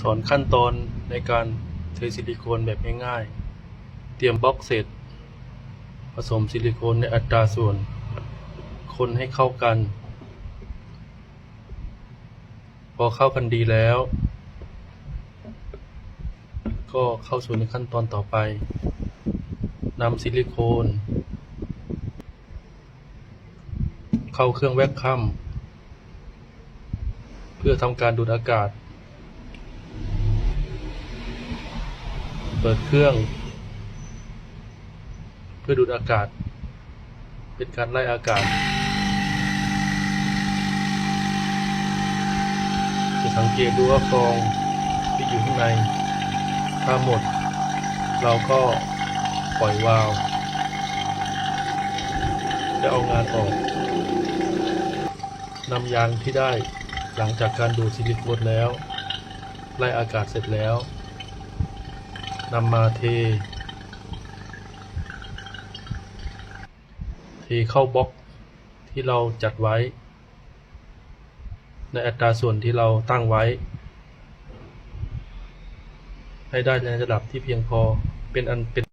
สอนขั้นตอนในการเทซิลิโคนแบบง่ายๆ เตรียมบล็อกเสร็จ ผสมซิลิโคนในอัตราส่วน คนให้เข้ากัน พอเข้ากันดีแล้ว ก็เข้าสู่ในขั้นตอนต่อไป นำซิลิโคน เข้าเครื่องแวคคัมเพื่อทำการดูดอากาศ เปิดเครื่อง เพื่อดูดอากาศ เป็นการไล่อากาศ จะสังเกตดูว่าฟองที่อยู่ข้างใน ถ้าหมด เราก็ปล่อยวาล์วและเอางานออกนำยางที่ได้หลังจากการดูดซิลิโคนแล้ว ไล่อากาศเสร็จแล้ว นำมาเท เทเข้าบล็อกที่เราจัดไว้ ในอัตราส่วนที่เราตั้งไว้ ให้ได้ในระดับที่เพียงพอเป็นอันเป็น